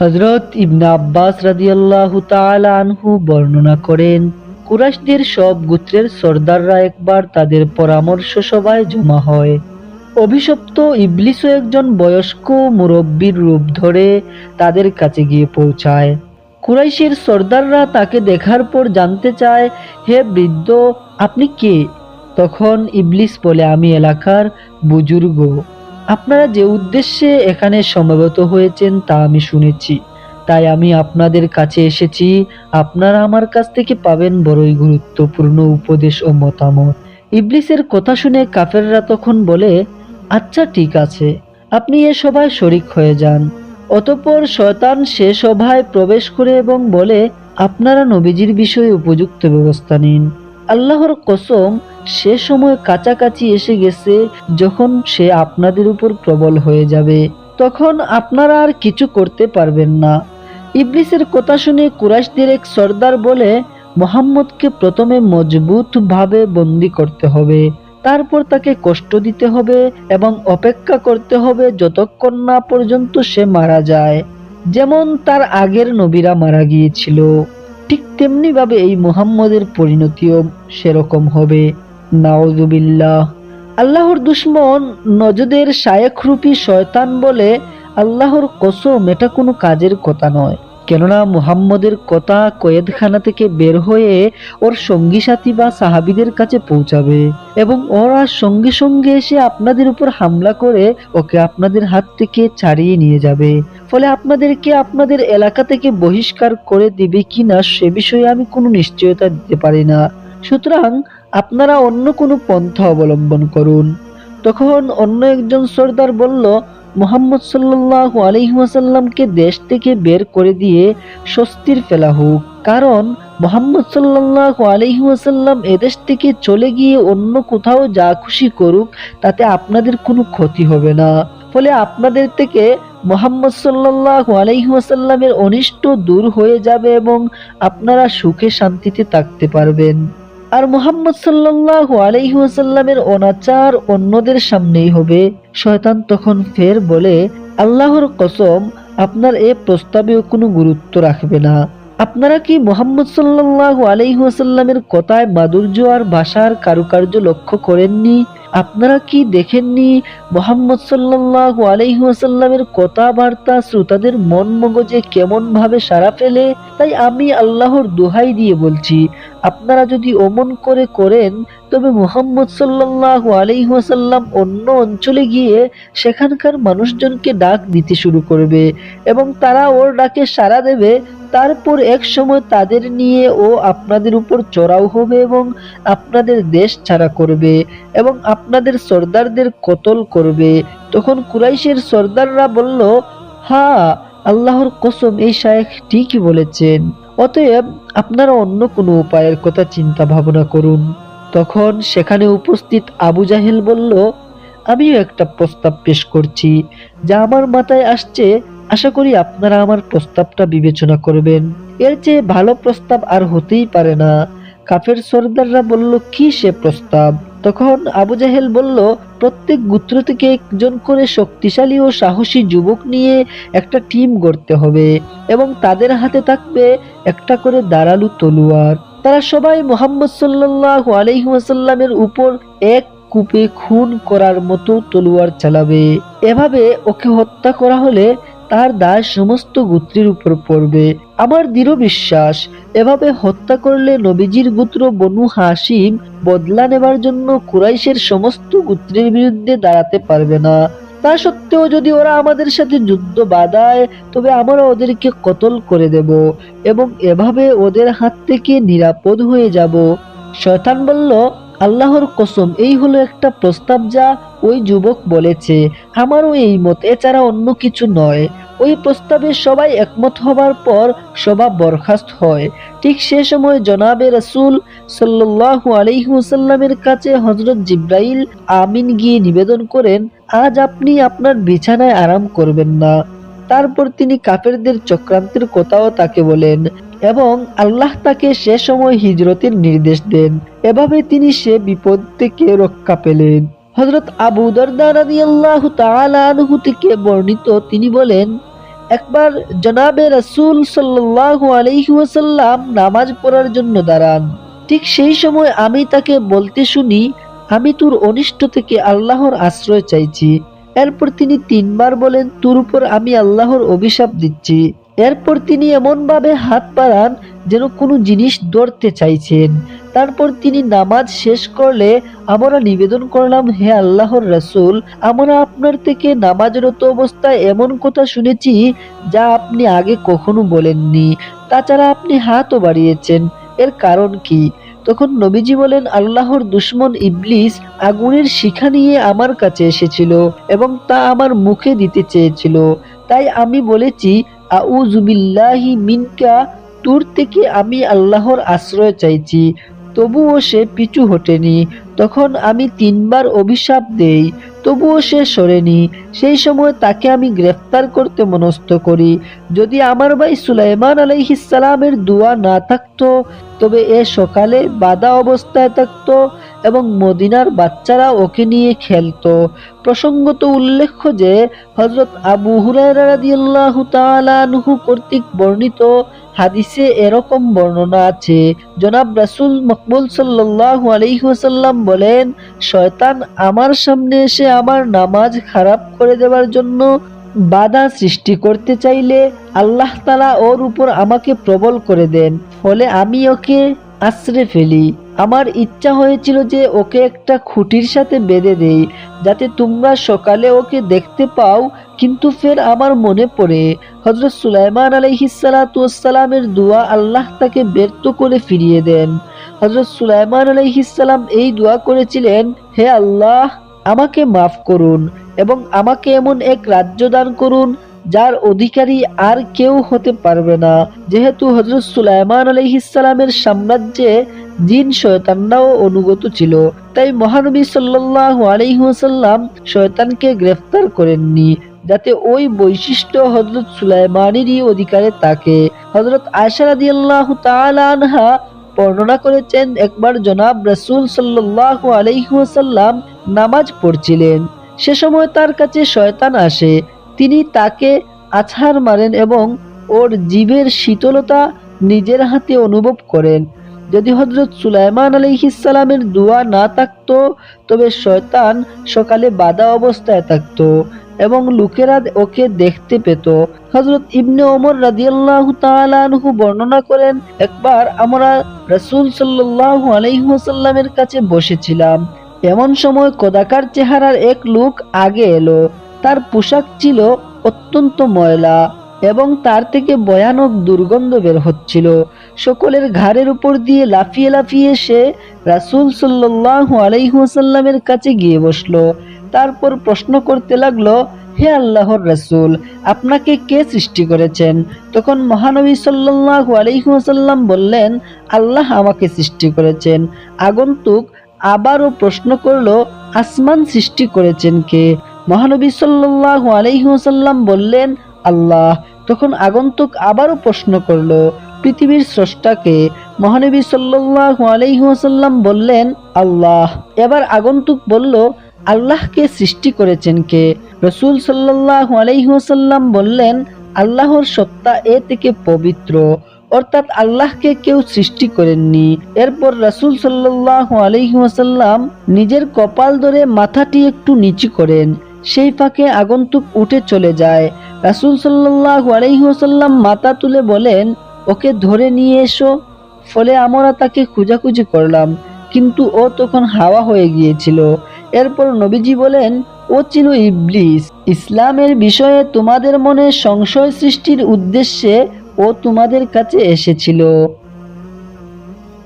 হজরত ইবনে আব্বাস রাদিয়াল্লাহু তাআলা আনহু বর্ণনা করেন কুরাশদের সব গোত্রের সর্দাররা একবার তাদের পরামর্শ সভায় জমা হয়। অভিশপ্ত ইবলিসও একজন বয়স্ক মুরব্বীর রূপ ধরে তাদের কাছে গিয়ে পৌঁছায়। কুরাইশের সর্দাররা তাকে দেখার পর জানতে চায়, হে বৃদ্ধ, আপনি কে? তখন ইবলিস বলে, আমি এলাকার বুজুর্গ। আপনারা যে উদ্দেশ্যে এখানে সমবেত হয়েছেন তা আমি শুনেছি। তাই আমি আপনাদের কাছে এসেছি, আপনারা আমার কাছ থেকে পাবেন বড়ই গুরুত্বপূর্ণ উপদেশ ও মতামত। ইবলিসের কথা শুনে কাফেররা তখন বলে আচ্ছা ঠিক আছে। আপনি এ সভায় শরিক হয়ে যান। অতঃপর শয়তান সে সভায় প্রবেশ করে এবং বলে, আপনারা নবীজির বিষয়ে উপযুক্ত ব্যবস্থা নিন। আল্লাহর কসম সে সময় কাছাকাছি এসে গেছে, যখন সে আপনাদের উপর প্রবল হয়ে যাবে। তখন আপনারা আর কিছু করতে পারবেন না। ইবলিসের কথা শুনে কুরাইশদের এক সর্দার বলে, মোহাম্মদকে প্রথমে মজবুতভাবে বন্দি করতে হবে, তারপর তাকে কষ্ট দিতে হবে এবং অপেক্ষা করতে হবে যতক্ষণ না পর্যন্ত সে মারা যায়। যেমন তার আগের নবীরা মারা গিয়েছিল, ঠিক তেমনি ভাবে এই মুহাম্মদের পরিণতিও সেরকম হবে। নাউজুবিল্লাহ। আল্লাহর দুশ্মন নজদের শায়েখরূপী শয়তান বলে আল্লাহর কসম, এটা কোনো কাজের কথা নয়। কেননা মুহাম্মদের কথা কয়েদখানা থেকে বের হয়ে ওর সঙ্গী সাথী বা সাহাবিদের কাছে পৌঁছাবে এবং ওরা সঙ্গে সঙ্গে এসে আপনাদের উপর হামলা করে ওকে আপনাদের হাত থেকে ছাড়িয়ে নিয়ে যাবে। ফলে আপনাদেরকে আপনাদের এলাকা থেকে বহিষ্কার করে দিবে কিনা সে বিষয়ে আমি কোনো নিশ্চয়তা দিতে পারি না। সুতরাং আপনারা অন্য কোনো পন্থা অবলম্বন করুন। তখন অন্য একজন সর্দার বলল, মোহাম্মদ সাল্লাহ আলহিহাসাল্লামকে দেশ থেকে বের করে দিয়ে স্বস্তির ফেলা হোক। কারণ মোহাম্মদ সাল্লাহ আলহিহাসাল্লাম এদেশ থেকে চলে গিয়ে অন্য কোথাও যা খুশি করুক, তাতে আপনাদের কোনো ক্ষতি হবে না। ফলে আপনাদের থেকে মোহাম্মদ সাল্লাহ আলহিহাসাল্লামের অনিষ্ট দূর হয়ে যাবে এবং আপনারা সুখে শান্তিতে থাকতে পারবেন। আর মোহাম্মদ সাল্লাহ আলহিহাসাল্লামের অনাচার অন্যদের সামনেই হবে। শয়তান তখন ফের বলে, আল্লাহর কসম, আপনার এ প্রস্তাবেও কোনো গুরুত্ব রাখবে না। আপনারা কি মোহাম্মদ সাল্লাহ আলহিহাসাল্লামের কথায় মাধুর্য আর ভাষার কারুকার্য লক্ষ্য করেননি? আপনারা কি দেখেননি মোহাম্মদ সাল্লাহ আলহিহাসাল্লামের কথাবার্তা শ্রোতাদের মন মগজে কেমন ভাবে সারা ফেলে? তাই আমি আল্লাহর দোহাই দিয়ে বলছি আপনারা যদি অমন করে করেন, তবে মুহাম্মদ সাল্লাহ আলহিহাসাল্লাম অন্য অঞ্চলে গিয়ে সেখানকার মানুষজনকে ডাক দিতে শুরু করবে এবং তারা ওর ডাকে সাড়া দেবে। তারপর এক সময় তাদের নিয়ে ও আপনাদের উপর চড়াও হবে এবং আপনাদের দেশ ছাড়া করবে এবং আপনাদের সর্দারদের কতল করবে। তখন কুরাইশের সর্দাররা বলল, হা, আল্লাহর কসম, এই শায়েখ ঠিকই বলেছেন। অতএব আপনারা অন্য কোনো উপায়ের কথা চিন্তা ভাবনা করুন। তখন সেখানে উপস্থিত আবু জাহেল বলল, আমিও একটা প্রস্তাব পেশ করছি, যা আমার মাথায় আসছে। আশা করি আপনারা আমার প্রস্তাবটা বিবেচনা করবেন। এর চেয়ে ভালো প্রস্তাব আর হতেই পারে না। কাফের সর্দাররা বলল, কি সে প্রস্তাব? তখন আবু জাহেল বলল, প্রত্যেক গোত্র থেকে একজন করে শক্তিশালী ও সাহসী যুবক নিয়ে একটা টিম গড়তে হবে এবং তাদের হাতে থাকবে একটা করে দাঁড়ালু তলুয়ার। তারা সবাই মোহাম্মদ সাল্লাহ আলহিহাসাল্লামের উপর এক কূপে খুন করার মতো তলুয়ার চালাবে। এভাবে ওকে হত্যা করা হলে তার দায় সমস্ত গোত্রের উপর পড়বে। আমার দৃঢ় বিশ্বাস, এভাবে হত্যা করলে নবীজির গোত্র বনু হাসিম বদলা নেবার জন্য কুরাইশের সমস্ত গোত্রের বিরুদ্ধে দাঁড়াতে পারবে না। তা সত্ত্বেও যদি ওরা আমাদের সাথে যুদ্ধ বাঁধায়, তবে আমরা ওদেরকে কতল করে দেব এবং এভাবে ওদের হাত থেকে নিরাপদ হয়ে যাব। শয়তান বলল, আল্লাহর কসম, এই হলো একটা প্রস্তাব যা ওই যুবক বলেছে। আমারও এই মত, এছাড়া অন্য কিছু নয়। ওই প্রস্তাবে সবাই একমত হবার পর সভা বরখাস্ত হয়। ঠিক সে সময় জনাবে রসুল সাল্লাহ আলহিউসাল্লামের কাছে হজরত জিব্রাইল আমিন গিয়ে নিবেদন করেন, আজ আপনি আপনার বিছানায় আরাম করবেন না। তারপর তিনি কাফেরদের চক্রান্তের কথাও তাকে বলেন এবং আল্লাহ তাকে সে সময় হিজরতের নির্দেশ দেন। এভাবে তিনি সে বিপদ থেকে রক্ষা পেলেন। হজরত আবু দরদা রাদিয়াল্লাহু তাআলা আনহু থেকে বর্ণিত, তিনি বলেন, একবার জনাবে রাসূল সাল্লাল্লাহু আলাইহি নামাজ পড়ার জন্য দাঁড়ান। ঠিক সেই সময় আমি তাকে বলতে শুনি, আমি তোর অনিষ্ট থেকে আল্লাহর আশ্রয় চাইছি। এরপর তিনি তিনবার বলেন, তোর উপর আমি আল্লাহর অভিশাপ দিচ্ছি। এরপর তিনি এমনভাবে হাত বাড়ান যেন কোনো জিনিস ধরতে চাইছেন। তারপর তিনি নামাজ শেষ করলে আমরা নিবেদন করলাম, হে আল্লাহর রাসূল, আমরা আপনার থেকে নামাজরত অবস্থায় এমন কথা শুনেছি যা আপনি আগে কখনো বলেননি। তাছাড়া আপনি হাতও বাড়িয়েছেন। এর কারণ কি? তখন নবীজি বলেন, আল্লাহর দুশ্মন ইবলিস আগুনের শিখা নিয়ে আমার কাছে এসেছিল এবং তা আমার মুখে দিতে চেয়েছিল। তাই আমি বলেছি আউজুবিল্লাহি মিনকা তোর থেকে আমি আল্লাহর আশ্রয় চাইছি, তবুও সে পিছু হটেনি। তখন আমি তিনবার অভিশাপ দেই, তবুও সে সরেনি। সেই সময় তাকে আমি গ্রেফতার করতে মনস্থ করি। যদি আমার ভাই সুলাইমান আলাইহিসালামের দোয়া না থাকতো, তবে এ সকালে বাধা অবস্থায় থাকতো এবং মদিনার বাচ্চারা ওকে নিয়ে খেলতো। প্রসঙ্গত উল্লেখ্য যে হজরত আবু হুরায়রা রাদিয়াল্লাহু তাআলা কর্তৃক বর্ণিত হাদিসে এরকম বর্ণনা আছে, জনাব রাসুল মকবুল সাল্লাহ আলাইহি বলেন, শয়তান আমার সামনে এসে আমার নামাজ খারাপ করে দেওয়ার জন্য বাধা সৃষ্টি করতে চাইলে আল্লাহ তালা ওর উপর আমাকে প্রবল করে দেন, ফলে আমি ওকে আশ্রে ফেলি। আমার ইচ্ছা হয়েছিল যে ওকে একটা খুঁটির সাথে বেঁধে দেই, যাতে তোমরা সকালে ওকে দেখতে পাও, কিন্তু ফের আমার মনে পড়ে। হজরত সুলাইমান আলাইহিসালামের দোয়া আল্লাহ তাকে ব্যর্থ করে ফিরিয়ে দেন। হজরত সুলাইমান আলাইহিসাল্লাম এই দোয়া করেছিলেন, হে আল্লাহ, আমাকে মাফ করুন এবং আমাকে এমন এক রাজ্য দান করুন, যার অধিকারী আর কেউ হতে পারবে না। যেহেতু হজরত সুলাইমান আলহিসালামের সাম্রাজ্যে জিন শয়তানরাও অনুগত ছিল। তাই মহানবী সাল্লাল্লাহু আলাইহি ওয়াসাল্লাম শয়তানকে গ্রেফতার করেননি, যাতে ওই বৈশিষ্ট্য হজরত সুলাইমানেরই অধিকারে থাকে। হজরত আয়সা রাদিয়াল্লাহু তাআলা আনহা বর্ণনা করেছেন, একবার জনাব রাসূল সাল্লাল্লাহু আলাইহি ওয়াসাল্লাম নামাজ পড়ছিলেন। সে সময় তার কাছে শয়তান আসে। তিনি তাকে আছাড় মারেন এবং ওর জীবের শীতলতা নিজের হাতে অনুভব করেন। যদি হজরত সুলাইমান আলাইহিসালামের দোয়া না থাকতো, তবে শয়তান সকালে বাধা অবস্থায় থাকতো এবং লোকেরা ওকে দেখতে পেত। হজরত ইবনে ওমর রাদিয়াল্লাহু তাআলা আনহু বর্ণনা করেন, একবার আমরা রাসূল সাল্লাল্লাহু আলাইহি ওয়াসাল্লামের কাছে বসেছিলাম। এমন সময় কদাকার চেহারার এক লোক আগে এলো। তার পোশাক ছিল অত্যন্ত ময়লা। এবং তার থেকে ভয়ানক দুর্গন্ধ বের হচ্ছিল। সকলের ঘাড়ের উপর দিয়ে লাফিয়ে লাফিয়ে সে রাসূল সাল্লাল্লাহু আলাইহি ওয়াসাল্লামের কাছে গিয়ে বসল। তারপর প্রশ্ন করতে লাগল, হে আল্লাহর রাসূল, আপনাকে কে সৃষ্টি করেছেন? তখন মহানবী সাল্লাল্লাহু আলাইহি ওয়াসাল্লাম বললেন, আল্লাহ আমাকে সৃষ্টি করেছেন। আগন্তুক আবারও প্রশ্ন করল, আসমান সৃষ্টি করেছেন কে? মহানবী সাল্লাল্লাহু আলাইহি ওয়াসাল্লাম বললেন আল্লাহ তখন আগন্তুক আবারও প্রশ্ন করল, পৃথিবীর স্রষ্টাকে? মহানবী সাল্লাল্লাহু আলাইহি ওয়াসাল্লাম বললেন, আল্লাহ। এবার আগন্তুক বলল, আল্লাহকে সৃষ্টি করেছেন কে? রসুল সাল্লাল্লাহু আলাইহি ওয়াসাল্লাম বললেন, আল্লাহর সত্তা এ থেকে পবিত্র। অর্থাৎ আল্লাহকে কেউ সৃষ্টি করেননি। এরপর রাসূল সাল্লাল্লাহু আলাইহি ওয়াসাল্লাম নিজের কপাল ধরে মাথাটি একটু নিচু করেন। সেই ফাঁকে আগন্তুক উঠে চলে যায়। রাসূল সাল্লাহ আলাইহি মাথা তুলে বলেন, ওকে ধরে নিয়ে এসো। ফলে আমরা তাকে খুঁজাখুঁজি করলাম, কিন্তু ও তখন হাওয়া হয়ে গিয়েছিল। এরপর নবীজি বলেন, ও ছিল ইবলিস। ইসলামের বিষয়ে তোমাদের মনে সংশয় সৃষ্টির উদ্দেশ্যে ও তোমাদের কাছে এসেছিল।